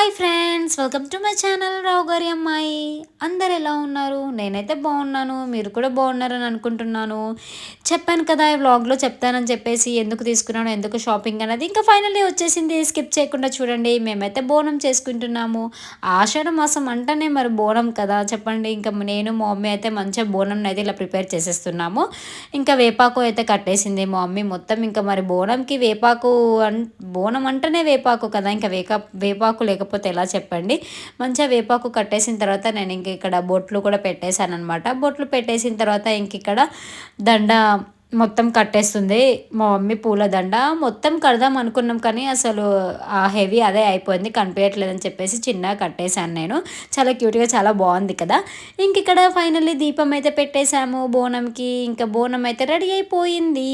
Hi friends friends welcome to my channel Rao గారి అమ్మాయి. అందరు ఎలా ఉన్నారు? నేనైతే బాగున్నాను మీరు కూడా బాగున్నారని అనుకుంటున్నాను. చెప్పాను కదా ఈ వ్లాగ్లో చెప్తానని చెప్పేసి ఎందుకు తీసుకున్నాను ఎందుకు షాపింగ్ అనేది ఇంకా ఫైనల్లీ వచ్చేసింది స్కిప్ చేయకుండా చూడండి. మేమైతే బోనం చేసుకుంటున్నాము. ఆషాఢ మాసం అంటేనే మరి బోనం కదా చెప్పండి. ఇంకా నేను మా మమ్మీ అయితే మంచిగా బోనం అయితే ఇలా ప్రిపేర్ చేసేస్తున్నాము. ఇంకా వేపాకు అయితే కట్టేసింది మా మమ్మీ. మొత్తం ఇంకా మరి బోనంకి వేపాకు అన్ బోనం అంటేనే వేపాకు కదా ఇంకా వేక వేపాకు లేకపోతే ఎలా చెప్పండి? మంచిగా వేపాకు కట్టేసిన తర్వాత నేను ఇంక ఇక్కడ బొట్లు కూడా పెట్టేశాను అనమాట బొట్లు పెట్టేసిన తర్వాత ఇంక ఇక్కడ దండ మొత్తం కట్టేస్తుంది. మా మమ్మీ పూలదండ. మొత్తం కడదాం అనుకున్నాం కానీ అసలు ఆ హెవీ అదే అయిపోయింది. కనిపించట్లేదని చెప్పేసి చిన్నగా కట్టేశాను నేను. చాలా క్యూట్గా చాలా బాగుంది కదా. ఇంక ఇక్కడ ఫైనల్లీ దీపం అయితే పెట్టేశాము బోనంకి. ఇంకా బోనం అయితే రెడీ అయిపోయింది.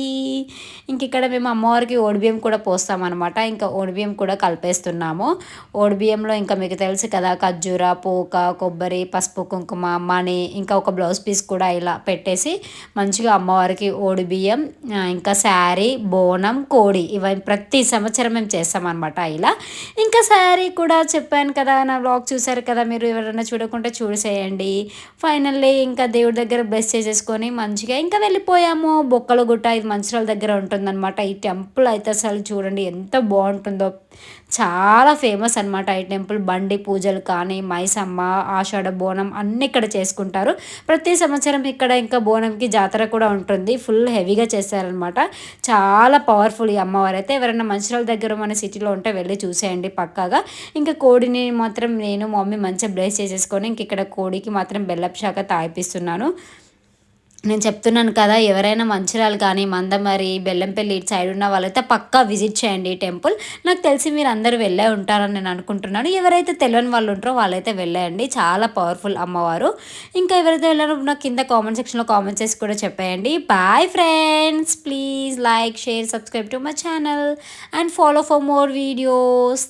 ఇంక ఇక్కడ మేము అమ్మవారికి ఓడిబియ్యం కూడా పోస్తామన్నమాట. ఇంకా ఓడిబియ్యం కూడా కలిపేస్తున్నాము. ఓడిబియ్యంలో ఇంకా మీకు తెలుసు కదా ఖర్జూర పోక కొబ్బరి పసుపు కుంకుమ మణి ఇంకా ఒక బ్లౌజ్ పీస్ కూడా ఇలా పెట్టేసి మంచిగా అమ్మవారికి ఓడి బియ్యం ఇంకా శారీ బోనం కోడి ఇవన్నీ ప్రతి సంవత్సరం మేము చేస్తామన్నమాట ఇలా. ఇంకా శారీ కూడా చెప్పాను కదా నా బ్లాగ్ చూసారు కదా మీరు ఎవరైనా చూడకుంటే చూసేయండి. ఫైనల్లీ ఇంకా దేవుడి దగ్గర బ్లెస్ చేసేసుకొని మంచిగా ఇంకా వెళ్ళిపోయాము. బొక్కల గుట్ట ఇది మంచిరాల దగ్గర ఉంటుందన్నమాట. ఈ టెంపుల్ అయితే అసలు చూడండి ఎంత బాగుంటుందో. చాలా ఫేమస్ అనమాట ఈ టెంపుల్ బండి పూజలు కానీ మైసమ్మ ఆషాఢ బోనం అన్నీ ఇక్కడ చేసుకుంటారు. ప్రతి సంవత్సరం ఇక్కడ ఇంకా బోనంకి జాతర కూడా ఉంటుంది. ఫుల్ హెవీగా చేస్తారనమాట చాలా పవర్ఫుల్ ఈ అమ్మవారు. అయితే ఎవరైనా మంచిరాల దగ్గర మన సిటీలో ఉంటే వెళ్ళి చూసేయండి పక్కాగా. ఇంకా కోడిని మాత్రం నేను మమ్మీ మంచిగా బ్లేస్ చేసేసుకొని ఇంక ఇక్కడ కోడికి మాత్రం బెల్లపు శాఖ తాగిపిస్తున్నాను. నేను చెప్తున్నాను కదా ఎవరైనా మంచిర్యాలు కానీ మందమరి బెల్లంపల్లి ఇటు సైడ్ ఉన్న వాళ్ళైతే పక్కా విజిట్ చేయండి ఈ టెంపుల్. నాకు తెలిసి మీరు అందరూ వెళ్ళే ఉంటారని నేను అనుకుంటున్నాను. ఎవరైతే తెలియని వాళ్ళు ఉంటారో వాళ్ళైతే వెళ్ళేయండి. చాలా పవర్ఫుల్ అమ్మవారు. ఇంకా ఎవరైతే వెళ్ళారో నాకు కింద కామెంట్ సెక్షన్లో కామెంట్ చేసి కూడా చెప్పేయండి. Bye friends please like share subscribe to my channel and follow for more videos